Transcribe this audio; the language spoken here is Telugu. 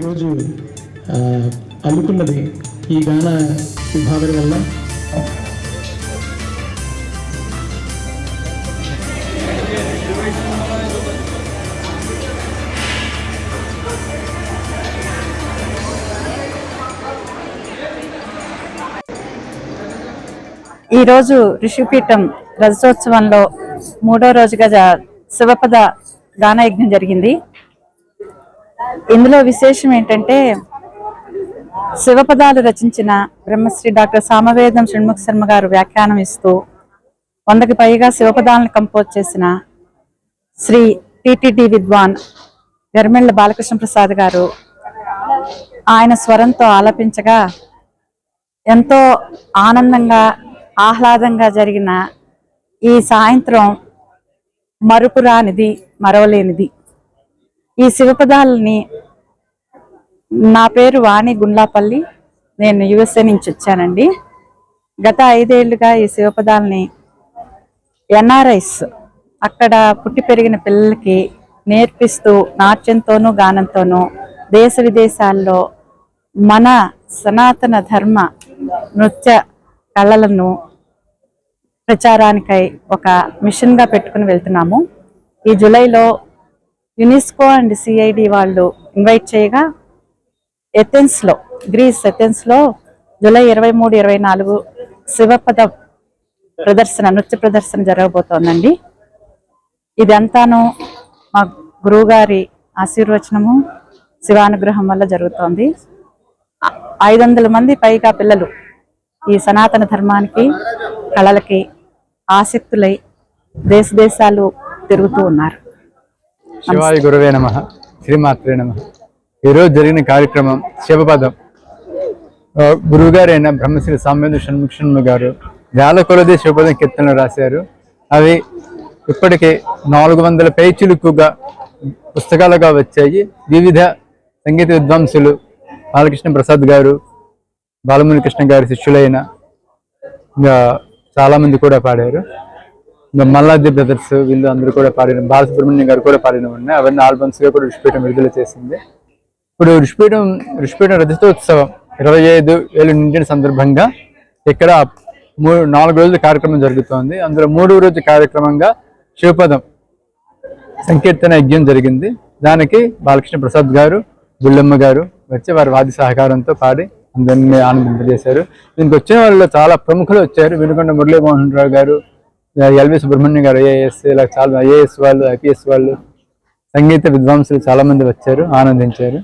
ఈరోజు అల్లుకున్నది ఈ గాన విభాగం వల్ల. ఈరోజు ఋషిపీఠం రజతోత్సవంలో మూడో రోజుగా శివపద గానయజ్ఞం జరిగింది. ఇందులో విశేషం ఏంటంటే శివపదాలు రచించిన బ్రహ్మశ్రీ డాక్టర్ సామవేదం షణ్ముఖ శర్మ గారు వ్యాఖ్యానం ఇస్తూ వందకి పైగా శివపదాలను కంపోజ్ చేసిన శ్రీ టిటిడి విద్వాన్ గర్మెళ్ళ బాలకృష్ణ ప్రసాద్ గారు ఆయన స్వరంతో ఆలపించగా ఎంతో ఆనందంగా ఆహ్లాదంగా జరిగిన ఈ సాయంత్రం మరుపురానిది మరవలేనిది. ఈ శివపదాలని నా పేరు వాణి గుండ్లాపల్లి. నేను యుఎస్ఏ నుంచి వచ్చానండి. గత ఐదేళ్ళుగా ఈ శివపదాలని ఎన్ఆర్ఐస్ అక్కడ పుట్టి పెరిగిన పిల్లలకి నేర్పిస్తూ నాట్యంతోనూ గానంతోనూ దేశ విదేశాల్లో మన సనాతన ధర్మ నృత్య కళలను ప్రచారానికై ఒక మిషన్గా పెట్టుకుని వెళ్తున్నాము. ఈ జూలైలో యునెస్కో అండ్ సిఐడి వాళ్ళు ఇన్వైట్ చేయగా ఎథెన్స్లో గ్రీస్ ఎథెన్స్లో జూలై ఇరవై మూడు ఇరవై నాలుగు శివపద ప్రదర్శన నృత్య ప్రదర్శన జరగబోతోందండి. ఇదంతాను మా గురువు గారి ఆశీర్వచనము శివానుగ్రహం వల్ల జరుగుతోంది. ఐదు వందల మంది పైగా పిల్లలు ఈ సనాతన ధర్మానికి కళలకి ఆసక్తులై దేశ దేశాలు తిరుగుతూ ఉన్నారు. శివాయ గురువే నమ. శ్రీమాత్రే నమ. ఈరోజు జరిగిన కార్యక్రమం శివపదం. గురువుగారైన బ్రహ్మశ్రీ సామ్యేంద్ర షణ్ముఖ శర్మ గారు వేల కొలది శివపదం కీర్తనలు రాశారు. అవి ఇప్పటికే నాలుగు వందల పేచీలుకుగా పుస్తకాలుగా వచ్చాయి. వివిధ సంగీత విద్వాంసులు బాలకృష్ణ ప్రసాద్ గారు బాలముని కృష్ణ గారి శిష్యులైన ఇంకా చాలా మంది కూడా పాడారు. మల్లాది బ్రదర్స్ వీళ్ళు అందరూ కూడా పాడిన బాలసుబ్రహ్మణ్యం గారు కూడా పాడిన ఉన్నాయి. అవన్నీ ఆల్బమ్స్గా కూడా ఋషిపీఠం విడుదల చేసింది. ఇప్పుడు ఋషిపీఠం ఋషిపీఠం రజతోత్సవం ఇరవై ఐదు ఏళ్ళు నిండిన సందర్భంగా ఇక్కడ మూడు నాలుగు రోజుల కార్యక్రమం జరుగుతోంది. అందులో మూడవ రోజు కార్యక్రమంగా శివపదం సంకీర్తన యజ్ఞం జరిగింది. దానికి బాలకృష్ణ ప్రసాద్ గారు బుల్లమ్మ గారు వచ్చి వారి వాది సహకారంతో పాడి అందరినీ ఆనందింపజేశారు. దీనికి వచ్చిన వాళ్ళు చాలా ప్రముఖులు వచ్చారు. వినుకొండ మురళీమోహన్ రావు గారు ఎల్వి సుబ్రహ్మణ్యం గారు ఏఎస్ ఇలా చాలా ఐఏఎస్ వాళ్ళు ఐపీఎస్ వాళ్ళు సంగీత విద్వాంసులు చాలా మంది వచ్చారు ఆనందించారు.